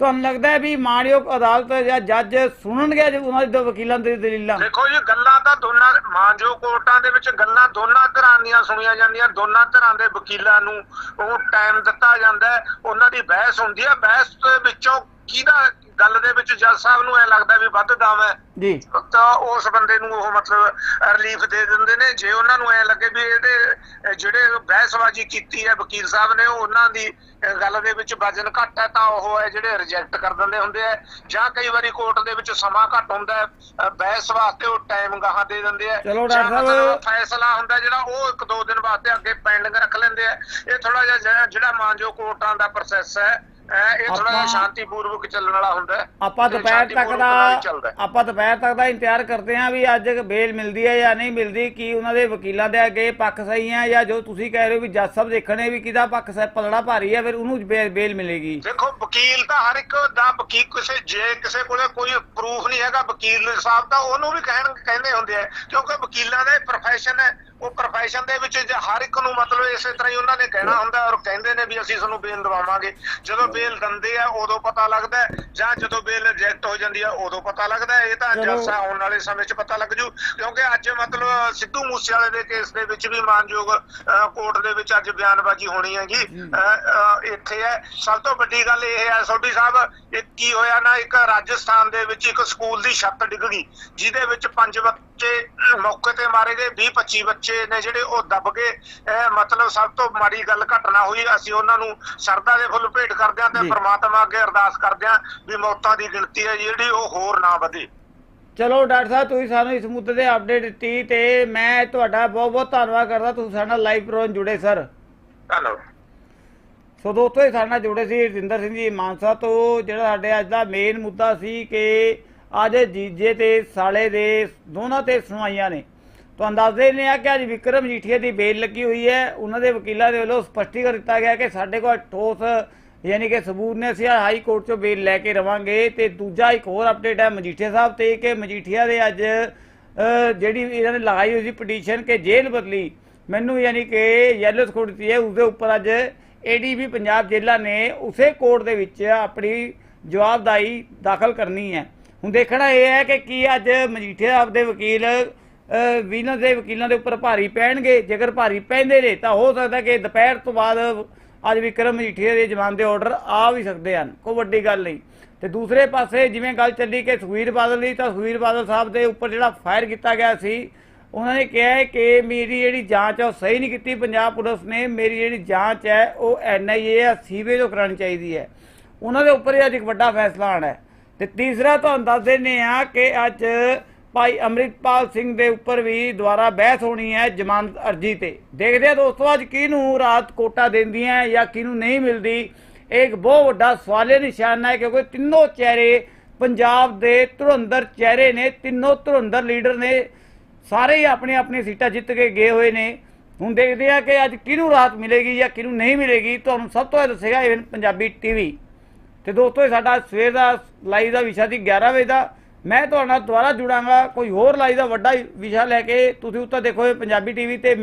ਤੁਹਾਨੂੰ ਲੱਗਦਾ ਹੈ ਵੀ ਮਾਣਯੋਗ ਅਦਾਲਤ ਜਾਂ ਜੱਜ ਸੁਣਨਗੇ ਅੱਜ ਉਹਨਾਂ ਦੇ ਵਕੀਲਾਂ ਦੀ ਦਲੀਲਾਂ? ਦੇਖੋ ਜੀ, ਗੱਲਾਂ ਤਾਂ ਦੋਨਾਂ, ਮਾਨਯੋਗ ਕੋਰਟਾਂ ਦੇ ਵਿੱਚ ਗੱਲਾਂ ਦੋਨਾਂ ਧਿਰਾਂ ਦੀਆਂ ਸੁਣੀਆਂ ਜਾਂਦੀਆਂ, ਦੋਨਾਂ ਤਰ੍ਹਾਂ ਦੇ ਵਕੀਲਾਂ ਨੂੰ ਉਹ ਟਾਈਮ ਦਿੱਤਾ ਜਾਂਦਾ ਉਹਨਾਂ ਦੀ ਬਹਿਸ ਹੁੰਦੀ ਹੈ, ਬਹਿਸ ਦੇ ਵਿੱਚੋਂ ਕਿਹਦਾ ਗੱਲ ਦੇ ਵਿੱਚ ਜੱਜ ਸਾਹਿਬ ਨੂੰ ਐ ਲੱਗਦਾ ਵੀ ਵੱਧ ਦਮ ਹੈ। ਜੀ। ਤਾਂ ਉਸ ਬੰਦੇ ਨੂੰ ਉਹ ਮਤਲਬ ਰਿਲੀਫ ਦੇ ਦਿੰਦੇ ਨੇ। ਜੇ ਉਹਨਾਂ ਨੂੰ ਐ ਲੱਗੇ ਵੀ ਇਹਦੇ ਜਿਹੜੇ ਬਹਿਸਬਾਜ਼ੀ ਕੀਤੀ ਹੈ ਵਕੀਲ ਸਾਹਿਬ ਨੇ ਉਹ ਉਹਨਾਂ ਦੀ ਗੱਲ ਦੇ ਵਿੱਚ ਵਜਨ ਘੱਟ ਹੈ ਤਾਂ ਉਹ ਹੈ ਜਿਹੜੇ ਰਿਜੈਕਟ ਕਰ ਦਿੰਦੇ ਹੁੰਦੇ ਆ। ਜਾਂ ਕਈ ਵਾਰੀ ਕੋਰਟ ਦੇ ਵਿੱਚ ਸਮਾਂ ਘੱਟ ਹੁੰਦਾ ਹੈ। ਬਹਿਸ ਵਾਸਤੇ ਉਹ ਟਾਈਮ ਗਾਹਾਂ ਦੇ ਦਿੰਦੇ ਆ। ਚਲੋ ਡਾਕਟਰ ਸਾਹਿਬ- ਫੈਸਲਾ ਹੁੰਦਾ ਜਿਹੜਾ ਉਹ ਇੱਕ ਦੋ ਦਿਨ ਵਾਸਤੇ ਅੱਗੇ ਪੈਂਡਿੰਗ ਰੱਖ ਲੈਂਦੇ ਆ। ਇਹ ਥੋੜਾ ਜਿਹਾ ਜਿਹੜਾ- ਮਾਨਜੋ ਕੋਰਟਾਂ ਦਾ ਪ੍ਰੋਸੈਸ ਹੈ ਇਹ ਥੋੜਾ ਸ਼ਾਂਤੀਪੂਰਵਕ ਚੱਲਣ ਵਾਲਾ ਹੁੰਦਾ ਆਪਾਂ ਦੁਪਹਿਰ ਤੱਕ ਦਾ। ਆਪਾਂ ਦੁਪਹਿਰ ਤੱਕ ਦਾ ਇੰਤਜ਼ਾਰ ਕਰਦੇ ਹਾਂ ਵੀ ਅੱਜ ਬੇਲ ਮਿਲਦੀ ਹੈ ਜਾਂ ਨਹੀਂ ਮਿਲਦੀ ਕੀ ਉਹਨਾਂ ਦੇ ਵਕੀਲਾਂ ਦੇ ਅੱਗੇ ਪੱਖ ਸਹੀ ਹੈ ਜਾਂ ਜੋ ਤੁਸੀਂ ਕਹਿ ਰਹੇ ਹੋ ਵੀ ਜੱਜ ਸਾਹਿਬ ਦੇਖਣੇ ਵੀ ਕਿਹਦਾ ਪੱਖ ਸਹੀ ਪਲੜਾ ਭਾਰੀ ਹੈ ਫਿਰ ਉਹਨੂੰ ਬੇਲ ਮਿਲੇਗੀ। ਦੇਖੋ ਵਕੀਲ ਤਾਂ ਹਰ ਇੱਕ ਦਾ ਵਕੀਲ ਕਿਸੇ ਜੇ ਕਿਸੇ ਕੋਲੇ ਕੋਈ ਪ੍ਰੂਫ ਨਹੀਂ ਹੈਗਾ ਵਕੀਲ ਸਾਹਿਬ ਤਾਂ ਉਹਨੂੰ ਵੀ ਕਹਿਣ ਕਹਿੰਦੇ ਹੁੰਦੇ ਆ ਕਿਉਂਕਿ ਵਕੀਲਾਂ ਦਾ ਪ੍ਰੋਫੈਸ਼ਨ ਹੈ। ਉਹ ਪ੍ਰੋਫੈਸ਼ਨ ਦੇ ਵਿੱਚ ਜੇ ਹਰ ਇੱਕ ਨੂੰ ਮਤਲਬ ਇਸੇ ਤਰ੍ਹਾਂ ਹੀ ਉਹਨਾਂ ਨੇ ਕਹਿਣਾ ਹੁੰਦਾ ਔਰ ਕਹਿੰਦੇ ਨੇ ਵੀ ਅਸੀਂ ਤੁਹਾਨੂੰ ਬੇਲ ਦਵਾਵਾਂਗੇ। ਜਦੋਂ ਬੇਲ ਦਿੰਦੇ ਆ ਉਦੋਂ ਪਤਾ ਲੱਗਦਾ ਜਾਂ ਜਦੋਂ ਬੇਲ ਰਿਜੈਕਟ ਹੋ ਜਾਂਦੀ ਆ ਉਦੋਂ ਪਤਾ ਲੱਗਦਾ। ਇਹ ਤਾਂ ਸਾਹਿਬ ਆਉਣ ਵਾਲੇ ਸਮੇਂ 'ਚ ਪਤਾ ਲੱਗ ਜੂ ਕਿਉਂਕਿ ਅੱਜ ਮਤਲਬ ਸਿੱਧੂ ਮੂਸੇਵਾਲੇ ਦੇ ਕੇਸ ਦੇ ਵਿੱਚ ਵੀ ਮਾਨਯੋਗ ਕੋਰਟ ਦੇ ਵਿੱਚ ਅੱਜ ਬਿਆਨਬਾਜ਼ੀ ਹੋਣੀ ਹੈਗੀ। ਅਹ, ਇੱਥੇ ਹੈ। ਸਭ ਤੋਂ ਵੱਡੀ ਗੱਲ ਇਹ ਹੈ ਸੋਢੀ ਸਾਹਿਬ ਇਹ ਕੀ ਹੋਇਆ ਨਾ ਇੱਕ ਰਾਜਸਥਾਨ ਦੇ ਵਿੱਚ ਇੱਕ ਸਕੂਲ ਦੀ ਛੱਤ ਡਿੱਗ ਗਈ ਜਿਹਦੇ ਵਿੱਚ ਪੰਜ ਬੱਚੇ ਮੌਕੇ ਤੇ ਮਾਰੇ ਗਏ 20 25 ਬੱਚੇ ਨੇ ਜਿਹੜੇ ਉਹ ਦਬ ਗਏ ਇਹ ਮਤਲਬ ਸਭ ਤੋਂ ਮਾੜੀ ਗੱਲ ਘਟਨਾ ਹੋਈ ਅਸੀਂ ਉਹਨਾਂ ਨੂੰ ਸਰਦਾ ਦੇ ਫੁੱਲ ਭੇਟ ਕਰਦੇ ਹਾਂ ਤੇ। ਪ੍ਰਮਾਤਮਾ ਅੱਗੇ ਅਰਦਾਸ ਕਰਦੇ ਹਾਂ ਵੀ ਮੌਤਾਂ ਦੀ ਗਿਣਤੀ ਹੈ ਜਿਹੜੀ ਉਹ ਹੋਰ ਨਾ ਵਧੇ। ਚਲੋ ਡਾਕਟਰ ਸਾਹਿਬ ਤੁਸੀਂ ਸਾਨੂੰ ਇਸ ਮੁੱਦੇ ਤੇ ਅਪਡੇਟ ਦਿੱਤੀ ਤੇ ਮੈਂ ਤੁਹਾਡਾ ਬਹੁਤ ਬਹੁਤ ਧੰਨਵਾਦ ਕਰਦਾ ਤੁਸੀਂ ਸਾਡੇ ਨਾਲ ਲਾਈਵ ਪ੍ਰੋਗਰਾਮ ਜੁੜੇ ਸਰ ਧੰਨਵਾਦ। ਸੋ ਦੋਸਤੋ ਇਹ ਸਾਡੇ ਨਾਲ ਜੁੜੇ ਸੀ ਰਜਿੰਦਰ ਸਿੰਘ ਜੀ ਮਾਨਸਾ ਤੋਂ ਜਿਹੜਾ ਸਾਡੇ ਅੱਜ ਦਾ ਮੇਨ ਮੁੱਦਾ ਸੀ ਕਿ ਅੱਜ ਜੀਜੇ ਤੇ ਸਾਲੇ ਦੇ ਦੋਨਾਂ ਤੇ ਸੁਣਵਾਈਆਂ ਨੇ। ਤੁਹਾਨੂੰ ਦੱਸਦੇ ਦਿੰਦੇ ਆ ਕਿ ਅੱਜ ਵਿਕਰਮ ਜੀਠੀਆ ਦੀ ਬੇਲ ਲੱਗੀ ਹੋਈ ਹੈ। ਉਹਨਾਂ ਦੇ ਵਕੀਲਾਂ ਦੇ ਵੱਲੋਂ ਸਪਸ਼ਟੀਕਰਨ ਦਿੱਤਾ ਗਿਆ ਕਿ ਸਾਡੇ ਕੋਲ ਠੋਸ, ਯਾਨੀ ਕਿ ਸਬੂਤ ਨੇ, ਅਸੀਂ ਹਾਈ ਕੋਰਟ ਚੋਂ ਬੇਲ ਲੈ ਕੇ ਰਵਾਂਗੇ। ਤੇ ਦੂਜਾ ਇੱਕ ਹੋਰ ਅਪਡੇਟ ਹੈ ਮਜੀਠੀਆ ਸਾਹਿਬ ਤੇ, ਕਿ ਮਜੀਠੀਆ ਦੇ ਅੱਜ ਜਿਹੜੀ ਇਹਨਾਂ ਨੇ ਲਗਾਈ ਹੋਈ ਸੀ ਪਟੀਸ਼ਨ ਕਿ ਜੇਲ੍ਹ ਬਦਲੀ, ਮੈਨੂੰ ਯਾਨੀ ਕਿ ਯੈਲੋ ਸਕੂਟ ਦਿੱਤੀ ਹੈ। ਉਸ ਦੇ ਉੱਪਰ ਅੱਜ ਏਡੀਬੀ ਪੰਜਾਬ ਜੇਲ੍ਹਾਂ ਨੇ ਉਸੇ ਕੋਰਟ ਦੇ ਵਿੱਚ ਆਪਣੀ ਜਵਾਬਦਾਈ ਦਾਖਲ ਕਰਨੀ ਹੈ। ਹੁਣ ਦੇਖਣਾ ਇਹ ਹੈ ਕਿ ਕੀ ਅੱਜ ਮਜੀਠੀਆ ਦੇ ਵਕੀਲ ਅ, ਦੇ ਵਕੀਲਾਂ ਦੇ ਉੱਪਰ ਭਾਰੀ ਪੈਣਗੇ। ਜੇਕਰ ਭਾਰੀ ਪੈਂਦੇ ਨੇ ਤਾਂ ਹੋ ਸਕਦਾ ਕਿ ਦੁਪਹਿਰ ਤੋਂ ਬਾਅਦ ਅੱਜ ਵਿਕਰਮ ਮਜੀਠੀਆ ਦੇ ਜ਼ਮਾਨਤ ਦੇ ਆਰਡਰ ਆ ਵੀ ਸਕਦੇ ਹਨ। ਕੋਈ ਵੱਡੀ ਗੱਲ ਨਹੀਂ। ਤੇ ਦੂਸਰੇ ਪਾਸੇ ਜਿਵੇਂ ਗੱਲ ਚੱਲੀ ਕਿ ਸੁਖਵੀਰ ਬਾਦਲ ਦੀ ਤਾਂ ਸੁਖਵੀਰ ਬਾਦਲ ਸਾਹਿਬ ਦੇ ਉੱਪਰ ਜਿਹੜਾ ਫਾਇਰ ਕੀਤਾ ਗਿਆ ਸੀ ਉਹਨਾਂ ਨੇ ਕਿਹਾ ਕਿ ਮੇਰੀ ਜਿਹੜੀ ਜਾਂਚ ਹੈ ਉਹ ਸਹੀ ਨਹੀਂ ਕੀਤੀ। ਪੰਜਾਬ ਪੁਲਿਸ ਨੇ ਮੇਰੀ ਜਿਹੜੀ ਜਾਂਚ ਹੈ ਉਹ ਐਨਆਈਏ ਆ ਸੀਬੀਆਈ ਤੋਂ ਕਰਾਉਣੀ ਚਾਹੀਦੀ ਹੈ ਉਹਨਾਂ ਦੇ ਉੱਪਰ ਹੀ ਅੱਜ ਇੱਕ ਵੱਡਾ ਫੈਸਲਾ ਆਣਾ ਹੈ। ਤੇ ਤੀਸਰਾ ਤੁਹਾਨੂੰ ਦੱਸ ਦਿੰਦੇ ਆ ਕਿ ਅੱਜ ਭਾਈ ਅੰਮ੍ਰਿਤਪਾਲ ਸਿੰਘ ਦੇ ਉੱਪਰ ਵੀ ਦੁਬਾਰਾ ਬਹਿਸ ਹੋਣੀ ਹੈ ਜ਼ਮਾਨਤ ਅਰਜੀ ਤੇ। ਦੇਖਦੇ ਆ ਦੋਸਤੋ ਅੱਜ ਕਿਹਨੂੰ ਰਾਤ ਕੋਟਾ ਦਿੰਦੀਆਂ ਜਾਂ ਕਿਹਨੂੰ ਨਹੀਂ ਮਿਲਦੀ। ਇਹ ਇੱਕ ਬਹੁਤ ਵੱਡਾ ਸਵਾਲੇ ਨਿਸ਼ਾਨ ਹੈ ਕਿਉਂਕਿ ਤਿੰਨੋਂ ਚਿਹਰੇ ਪੰਜਾਬ ਦੇ ਧੁਰੰਦਰ ਚਿਹਰੇ ਨੇ, ਤਿੰਨੋਂ ਧੁਰੰਦਰ ਲੀਡਰ ਨੇ, ਸਾਰੇ ਹੀ ਆਪਣੀ ਆਪਣੀ ਸੀਟਾਂ ਜਿੱਤ ਕੇ ਗਏ ਹੋਏ ਨੇ। ਹੁਣ ਦੇਖਦੇ ਆ ਕਿ ਅੱਜ ਕਿਹਨੂੰ ਰਾਤ ਮਿਲੇਗੀ ਜਾਂ ਕਿਹਨੂੰ ਨਹੀਂ ਮਿਲੇਗੀ। ਤੁਹਾਨੂੰ ਸਭ ਤੋਂ ਇਹ ਦੱਸੇਗਾ ਇਵਨ ਪੰਜਾਬੀ ਟੀਵੀ ਤੇ ਦੋਸਤੋ, ਇਹ ਸਾਡਾ ਸਵੇਰ ਦਾ ਲਾਈਵ ਦਾ ਵਿਸ਼ਾ ਸੀ 11 ਵਜੇ ਦਾ। ਮੈਂ ਤੁਹਾਡੇ ਨਾਲ ਦੁਬਾਰਾ ਜੁੜਾਂਗਾ। ਕੋਈ ਹੋਰ ਲਾਈਵ ਦਾ ਵੱਡਾ ਵਿਸ਼ਾ ਲੈ ਕੇ ਤੁਸੀਂ ਉੱਤੇ ਦੇਖੋ ਇਹ ਪੰਜਾਬੀ ਟੀਵੀ ਤੇ।